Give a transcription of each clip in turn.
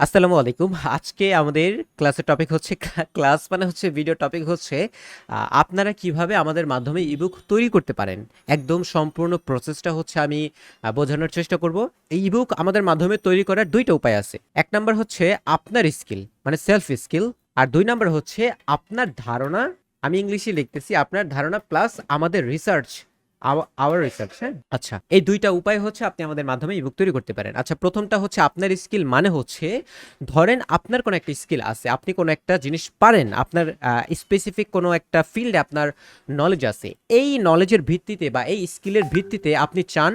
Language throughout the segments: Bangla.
আসসালামু আলাইকুম। আজকে আমাদের ক্লাসের টপিক হচ্ছে ক্লাস মানে হচ্ছে ভিডিও টপিক হচ্ছে আপনারা কীভাবে আমাদের মাধ্যমে ইবুক তৈরি করতে পারেন। একদম সম্পূর্ণ প্রসেসটা হচ্ছে আমি বোঝানোর চেষ্টা করব। এই ইবুক আমাদের মাধ্যমে তৈরি করার দুইটা উপায় আছে। এক নাম্বার হচ্ছে আপনার স্কিল মানে সেলফ স্কিল আর দুই নাম্বার হচ্ছে আপনার ধারণা। আমি ইংলিশে লিখতেছি, আপনার ধারণা প্লাস আমাদের রিসার্চ আওয়ার রিসার্চ হ্যাঁ। আচ্ছা এই দুইটা উপায় হচ্ছে আপনি আমাদের মাধ্যমে ইবুক তৈরি করতে পারেন। আচ্ছা প্রথমটা হচ্ছে আপনার স্কিল মানে হচ্ছে, ধরেন আপনার কোনো একটা স্কিল আছে, আপনি কোনো একটা জিনিস পারেন, আপনার স্পেসিফিক কোনো একটা ফিল্ডে আপনার নলেজ আছে, এই নলেজের ভিত্তিতে বা এই স্কিলের ভিত্তিতে আপনি চান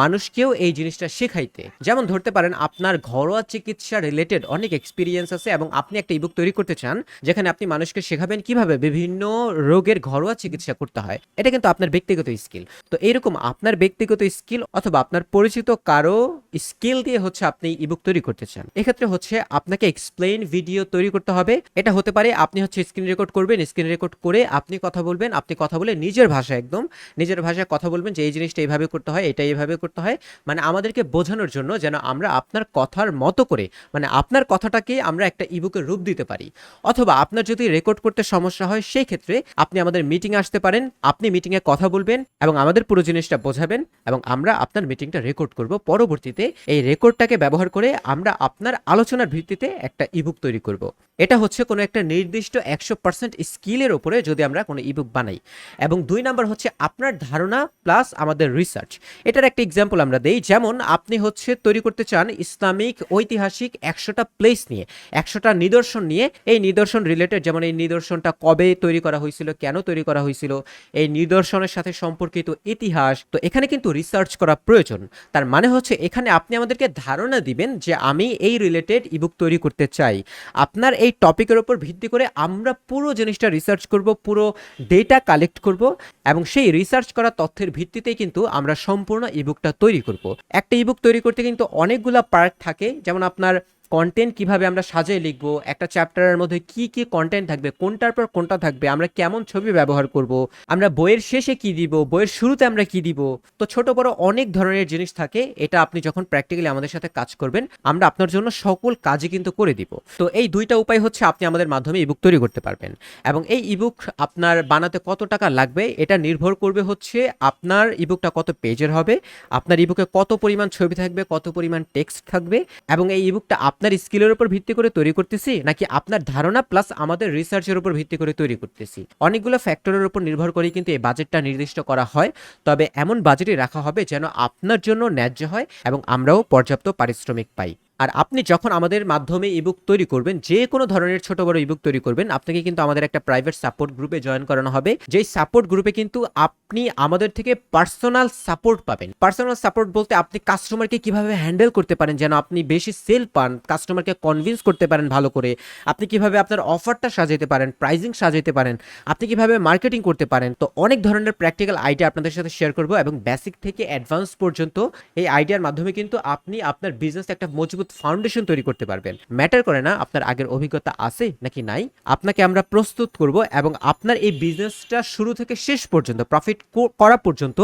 মানুষকেও এই জিনিসটা শেখাইতে। যেমন ধরতে পারেন, আপনার ঘরোয়া চিকিৎসা রিলেটেড অনেক এক্সপিরিয়েন্স আছে এবং আপনি একটা ইবুক তৈরি করতে চান, যেখানে আপনি মানুষকে শেখাবেন কীভাবে বিভিন্ন রোগের ঘরোয়া চিকিৎসা করতে হয়। এটা কিন্তু আপনার ব্যক্তিগত স্কিল তো এইরকম আপনার ব্যক্তিগত স্কিল অথবা আপনার পরিচিত কারও স্কিল দিয়ে হচ্ছে আপনি ইবুক তৈরি করতে চান। এক্ষেত্রে হচ্ছে আপনাকে এক্সপ্লেইন ভিডিও তৈরি করতে হবে। এটা হতে পারে আপনি হচ্ছে স্ক্রিন রেকর্ড করবেন স্ক্রিন রেকর্ড করে আপনি কথা বলবেন, আপনি কথা বলে নিজের ভাষায় একদম, নিজের ভাষায় কথা বলবেন যে এই জিনিসটা এইভাবে করতে হয়, এটা এইভাবে করতে হয়। মানে আমাদেরকে বোঝানোর জন্য যেন আমরা আপনার কথার মতো করে মানে আপনার কথাটাকে আমরা একটা ইবুকের রূপ দিতে পারি। অথবা আপনার যদি রেকর্ড করতে সমস্যা হয়, সেই ক্ষেত্রে আপনি আমাদের মিটিং আসতে পারেন, আপনি মিটিংয়ে কথা বলবেন এবং আমাদের পুরো জিনিসটা বোঝাবেন এবং আমরা আপনার মিটিংটা রেকর্ড করব। পরবর্তীতে এই রেকর্ডটাকে ব্যবহার করে আমরা আপনার আলোচনার ভিত্তিতে একটা ইবুক তৈরি করব। এটা হচ্ছে কোনো একটা নির্দিষ্ট একশো পার্সেন্ট স্কিলের ওপরে যদি আমরা কোনো ইবুক বানাই। এবং দুই নাম্বার হচ্ছে আপনার ধারণা প্লাস আমাদের রিসার্চ এটার একটা এক্সাম্পল আমরা দেই। যেমন আপনি হচ্ছে তৈরি করতে চান ইসলামিক, ঐতিহাসিক একশোটা প্লেস নিয়ে, একশোটা নিদর্শন নিয়ে। এই নিদর্শন রিলেটেড যেমন এই নিদর্শনটা কবে তৈরি করা হয়েছিল, কেন তৈরি করা হয়েছিল, এই নিদর্শনের সাথে সম্পর্কিত ইতিহাস, তো এখানে কিন্তু রিসার্চ করা প্রয়োজন। তার মানে হচ্ছে এখানে আপনি আমাদেরকে ধারণা দিবেন যে আমি এই রিলেটেড ইবুক তৈরি করতে চাই। আপনার এই টপিকের উপর ভিত্তি করে আমরা পুরো জিনিসটা রিসার্চ করব, পুরো ডেটা কালেক্ট করব এবং সেই রিসার্চ করা তথ্যের ভিত্তিতেই কিন্তু আমরা সম্পূর্ণ ইবুকটা তৈরি করব। একটা ইবুক তৈরি করতে কিন্তু অনেকগুলো পার্ট থাকে, যেমন আপনার কন্টেন্ট কীভাবে আমরা সাজিয়ে লিখব, একটা চ্যাপ্টারের মধ্যে কি কি কন্টেন্ট থাকবে, কোনটার পর কোনটা থাকবে, আমরা কেমন ছবি ব্যবহার করব, আমরা বইয়ের শেষে কি দিব, বইয়ের শুরুতে আমরা কি দিব, তো ছোট বড় অনেক ধরনের জিনিস থাকে, এটা আপনি যখন প্র্যাকটিক্যালি আমাদের সাথে কাজ করবেন, আমরা আপনার জন্য সকল কাজই কিন্তু করে দিব। তো এই দুইটা উপায় হচ্ছে আপনি আমাদের মাধ্যমে ইবুক তৈরি করতে পারবেন। এবং এই ইবুক আপনার বানাতে কত টাকা লাগবে, এটা নির্ভর করবে হচ্ছে আপনার ইবুকটা কত পেজের হবে, আপনার ইবুকে কত পরিমাণ ছবি থাকবে, কত পরিমাণ টেক্সট থাকবে, এবং এই ইবুকটা আপনার স্কিলের উপর ভিত্তি করে তৈরি করতেছি, নাকি আপনার ধারণা প্লাস আমাদের রিসার্চের উপর ভিত্তি করে তৈরি করতেছি? অনেকগুলো ফ্যাক্টরের উপর নির্ভর করে কিন্তু এই বাজেটটা নির্দিষ্ট করা হয়। তবে এমন বাজেটই রাখা হবে যেন আপনার জন্য ন্যায্য হয় এবং আমরাও পর্যাপ্ত পারিশ্রমিক পাই। আর আপনি যখন আমাদের মাধ্যমে ইবুক তৈরি করবেন, যে কোনো ধরনের ছোট বড় ইবুক তৈরি করবেন, আপনাকে কিন্তু আমাদের একটা প্রাইভেট সাপোর্ট গ্রুপে জয়েন করানো হবে। যেই সাপোর্ট গ্রুপে কিন্তু আপনি আমাদের থেকে পার্সোনাল সাপোর্ট পাবেন। পার্সোনাল সাপোর্ট বলতে আপনি কাস্টমারকে কীভাবে হ্যান্ডেল করতে পারেন, যেন আপনি বেশি সেল পান কাস্টমারকে কনভিন্স করতে পারেন ভালো করে। আপনি কীভাবে আপনার অফারটা সাজাতে পারেন প্রাইজিং সাজাতে পারেন, আপনি কীভাবে মার্কেটিং করতে পারেন। তো অনেক ধরনের প্র্যাকটিক্যাল আইডিয়া আপনাদের সাথে শেয়ার করব এবং বেসিক থেকে অ্যাডভান্স পর্যন্ত এই আইডিয়ার মাধ্যমে কিন্তু আপনি আপনার বিজনেস একটা মজবুত ফাউন্ডেশন তৈরি করতে পারবেন। ম্যাটার করে না আপনার আগের অভিজ্ঞতা আছে নাকি নাই। আপনাকে আমরা প্রস্তুত করব এবং আপনার এই বিজনেসটা শুরু থেকে শেষ পর্যন্ত প্রফিট করা পর্যন্ত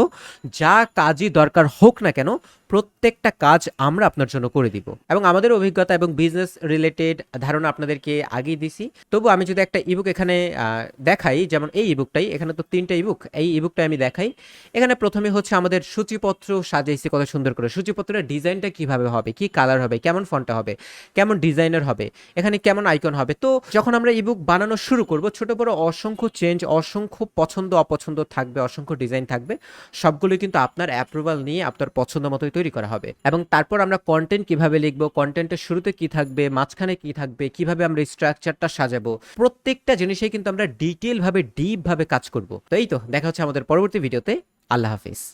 যা কাজই দরকার হোক না কেন প্রত্যেকটা কাজ আমরা আপনার জন্য করে দিব। এবং আমাদের অভিজ্ঞতা এবং বিজনেস রিলেটেড ধারণা আপনাদেরকে আগেই দিছি। তবু আমি যদি একটা ইবুক এখানে দেখাই, যেমন এই ইবুকটাই এখানে তো তিনটা ইবুক এই ইবুকটা আমি দেখাই। এখানে প্রথমে হচ্ছে আমাদের সূচিপত্র সাজাইছি কত সুন্দর করে। সূচিপত্রের ডিজাইনটা কীভাবে হবে, কি কালার হবে, কেমন ফন্টটা হবে, কেমন ডিজাইনের হবে, এখানে কেমন আইকন হবে। তো যখন আমরা ইবুক বানানো শুরু করব, ছোট বড় অসংখ্য চেঞ্জ অসংখ্য পছন্দ অপছন্দ থাকবে, অসংখ্য ডিজাইন থাকবে সবগুলো কিন্তু আপনার অ্যাপ্রুভাল নিয়ে আপনার পছন্দ মতোই তৈরি করা হবে। এবং তারপর আমরা কন্টেন্ট কীভাবে লিখব কন্টেন্টের শুরুতে কি থাকবে, মাঝখানে কি থাকবে, কীভাবে আমরা স্ট্রাকচারটা সাজাবো, প্রত্যেকটা জিনিসে কিন্তু আমরা ডিটেল ভাবে ডিপ ভাবে কাজ করব। তো এই তো, দেখা হচ্ছে আমাদের পরবর্তী ভিডিওতে আল্লাহ হাফিজ।